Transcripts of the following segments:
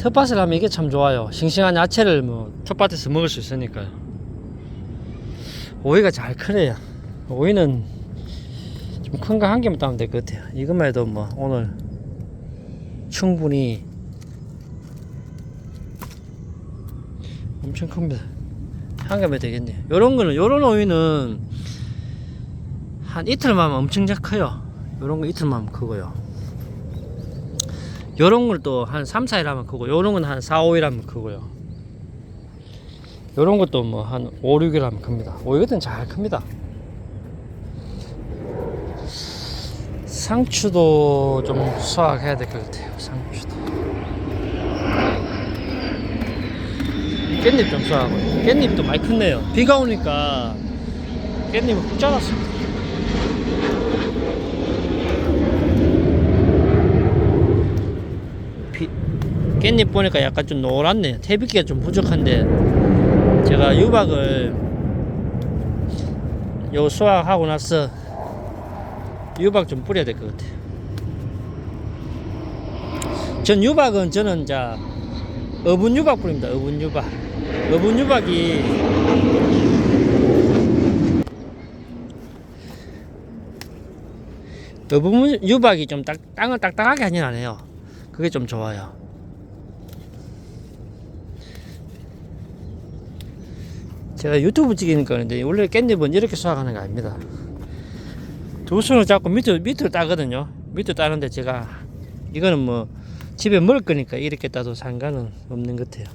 텃밭을 하면 이게 참 좋아요. 싱싱한 야채를 뭐 텃밭에서 먹을 수 있으니까요. 오이가 잘 크네요. 오이는 좀 큰 거 한 개만 따면 될 것 같아요. 이것만 해도 뭐 오늘 충분히 엄청 큽니다. 한 개면 되겠네요. 요런 거는, 요런 오이는 한 이틀만 엄청 잘 커요. 요런 거 이틀만 크고요. 요런 걸 또 한 3, 4일 하면 크고, 요런 건 한 4, 5일 하면 크고요. 요런 것도 뭐 한 5, 6일 하면 큽니다. 오이 같은 잘 큽니다. 상추도 좀 수확해야 될 것 같아요. 상추도. 깻잎 좀 수확하고. 깻잎도 많이 컸네요. 비가 오니까 깻잎은 훅 자랐습니다. 비, 깻잎 보니까 약간 좀 노랗네요. 태비기가 좀 부족한데 제가 유박을 요 수확하고 나서 유박 좀 뿌려야 될 것 같아요. 전 유박은 저는 자 어분 유박 뿌립니다. 어분 유박. 어분 유박이 어분 유박이 좀 딱, 땅을 딱딱하게 하진 않아요. 그게 좀 좋아요. 제가 유튜브 찍으니까 그런데 원래 깻잎은 이렇게 수확하는 거 아닙니다. 두 손을 잡고 밑으로 밑으로 따거든요. 밑으로 따는데 제가 이거는 뭐 집에 먹을 거니까 이렇게 따도 상관은 없는 것 같아요.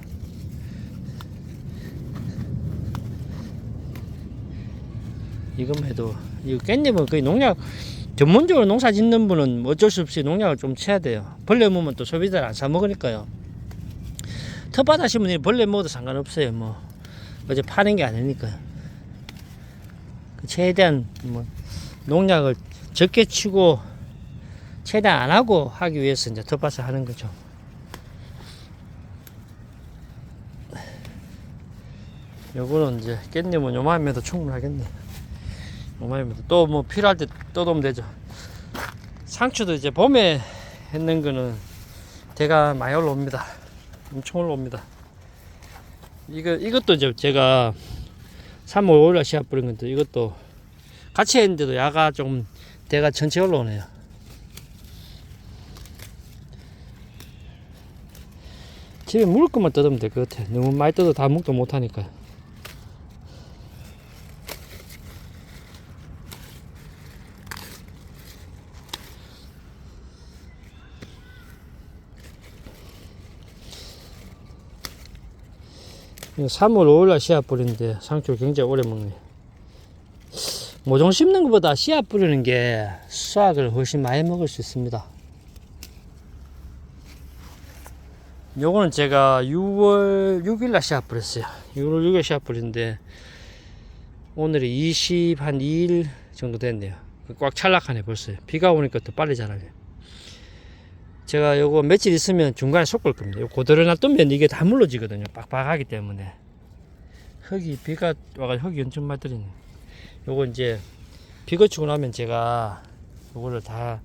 이것만 해도 이 깻잎은 거의 농약 전문적으로 농사 짓는 분은 어쩔 수 없이 농약을 좀 쳐야 돼요. 벌레 먹으면 또 소비자를 안 사 먹으니까요. 텃밭 하시면 이 벌레 먹어도 상관없어요. 뭐 어제 파는 게 아니니까요. 그 최대한 뭐 농약을 적게 치고 최대한 안 하고 하기 위해서 이제 텃밭을 하는 거죠. 요거는 이제 깻잎은 요만하면도 충분하겠네. 요만하면 또 뭐 필요할 때 떠도면 되죠. 상추도 이제 봄에 했는 거는 대가 많이 올라옵니다. 엄청 올라옵니다. 이거 이것도 이제 제가 3월 5일날 씨앗 뿌린 건데 이것도 같이 했는데도 야가 좀 대가 전체 올라오네요. 집에 물 것만 뜯으면 될 것 같아. 너무 많이 뜯어 다 먹도 못하니까. 이거 3월 5일날 씨앗 뿌리는데 상추를 굉장히 오래 먹네. 모종 심는 것보다 씨앗 뿌리는 게 수확을 훨씬 많이 먹을 수 있습니다. 요거는 제가 6월 6일날 씨앗 뿌렸어요. 6월 6일 씨앗 뿌린데 오늘이 20 한 2일 정도 됐네요. 꽉 찰락하네 벌써. 비가 오니까 더 빨리 자라네. 제가 요거 며칠 있으면 중간에 솟을 겁니다. 요 고대로 놔두면 이게 다 물러지거든요. 빡빡하기 때문에. 흙이 비가 와가지고 흙이 엄청 들이네. 요거 이제 비 거치고 나면 제가 요거를 다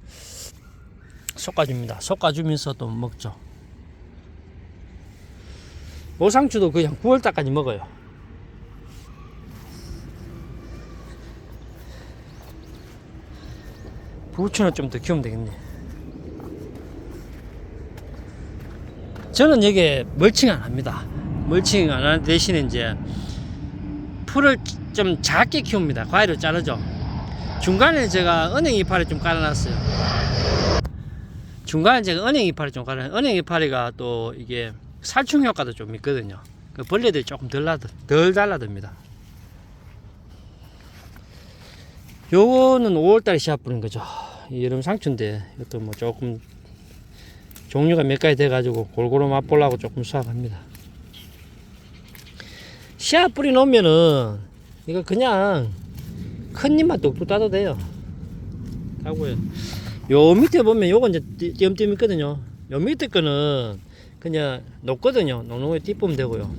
솎아줍니다. 솎아주면서 또 먹죠. 오상추도 그냥 9월달까지 먹어요. 부추는 좀 더 키우면 되겠네. 저는 여기 멀칭 안 합니다. 멀칭 안 하는 대신에 이제 풀을 좀 작게 키웁니다. 과일을 자르죠. 중간에 제가 은행 이파리 좀 깔아놨어요. 중간에 제가 은행 이파리 좀 깔아. 은행 이파리가 또 이게 살충 효과도 좀 있거든요. 그 벌레들이 조금 덜 나들 덜 달라듭니다. 요거는 5월달에 씨앗 뿌린 거죠. 이 여름 상추인데 이것도 뭐 조금 종류가 몇 가지 돼가지고 골고루 맛보려고 조금 수확합니다. 씨앗 뿌리 놓으면은 이거 그냥 큰 잎만 뚝뚝 따도 돼요. 따고요. 요 밑에 보면 요거 이제 띠- 띄엄띄엄 있거든요. 요 밑에 거는 그냥 녹거든요. 녹는 거 띠뿌면 되고요.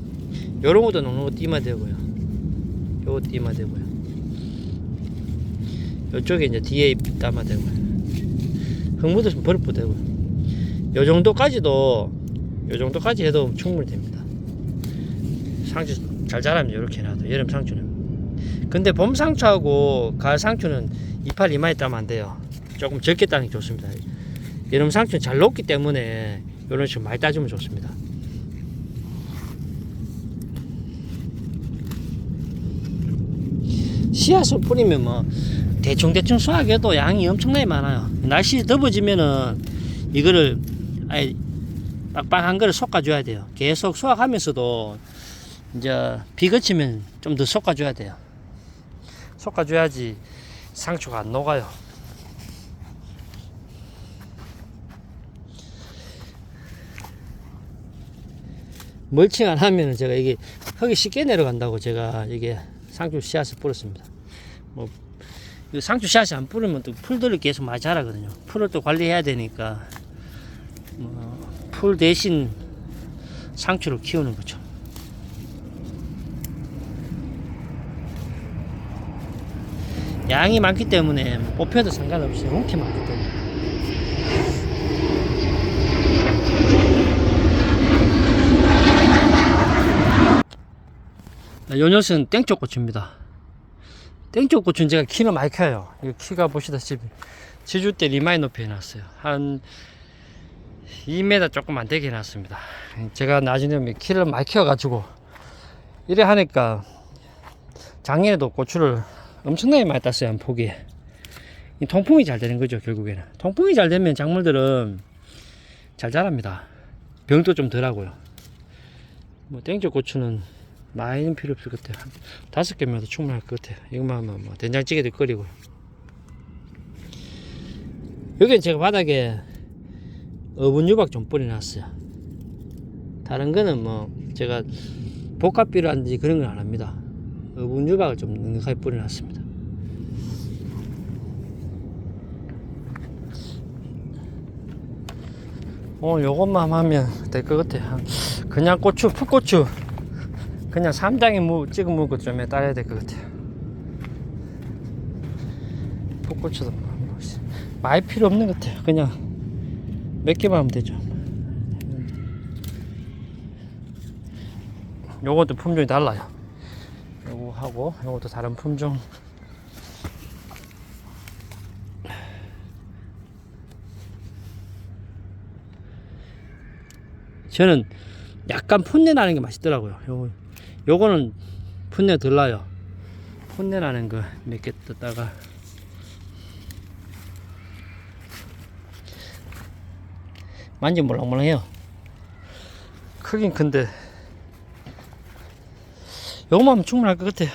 요런 것도 녹는 거 띠면 되고요. 요거 띠면 되고요. 요쪽에 이제 뒤에 따면 되고요. 흙 묻었으면 버려도 되고요. 요 정도까지도 요 정도까지 해도 충분히 됩니다. 상추 잘 자랍니다. 이렇게 해놔도 여름 상추는. 근데 봄 상추하고 가을 상추는 이파리 이마에 따면 안 돼요. 조금 적게 따는 게 좋습니다. 여름 상추는 잘 녹기 때문에 이런 식으로 많이 따주면 좋습니다. 씨앗을 뿌리면 뭐 대충 대충 수확해도 양이 엄청나게 많아요. 날씨 더워지면은 이거를 아예 빡빡한 거를 솎아줘야 돼요. 계속 수확하면서도 이제 비 그치면 좀 더 솎아줘야 돼요. 솎아줘야지 상추가 안 녹아요. 멀칭 안 하면은 제가 이게 흙이 쉽게 내려간다고 제가 이게 상추 씨앗을 뿌렸습니다. 뭐, 이 상추 씨앗이 안 뿌리면 또 풀들을 계속 많이 자라거든요. 풀을 또 관리해야 되니까, 뭐, 풀 대신 상추를 키우는 거죠. 양이 많기 때문에 뽑혀도 상관없이 이렇게 많기 때문에. 요 녀석은 땡초고추입니다. 땡초고추는 제가 키를 많이 켜요. 이 키가 보시다시피 지주대 리마인 높이 해놨어요. 한 2m 조금 안 되게 해놨습니다. 제가 나중에 키를 많이 키워가지고 이래 하니까 작년에도 고추를 엄청나게 많이 땄어요. 한 포기에. 이 통풍이 잘 되는 거죠. 결국에는. 통풍이 잘 되면 작물들은 잘 자랍니다. 병도 좀 덜하고요. 뭐 땡초 고추는 많이는 필요 없을 것 같아요. 한 다섯 개면 도 충분할 것 같아요. 이것만 하면 뭐 된장찌개도 끓이고. 여기 제가 바닥에 어분 유박 좀 뿌려놨어요. 다른 거는 뭐 제가 복합 비료한지 그런 건 안 합니다. 어분 유박을 좀 넉넉하게 뿌려놨습니다. 오늘 요것만 하면 될 것 같아요. 그냥 고추, 풋고추. 그냥 삼장에 무, 찍어 먹고 좀 따야 될 것 같아요. 풋고추도 뭐 많이 필요 없는 것 같아요. 그냥 몇 개만 하면 되죠. 요것도 품종이 달라요. 요거 하고 요것도 다른 품종. 저는 약간 풋내 나는 게 맛있더라고요. 요거 요거는 풋내 덜 나요. 풋내 나는 거 몇 개 뜯다가 만지 몰랑몰랑해요. 크긴 큰데 요거만 충분할 것 같아요.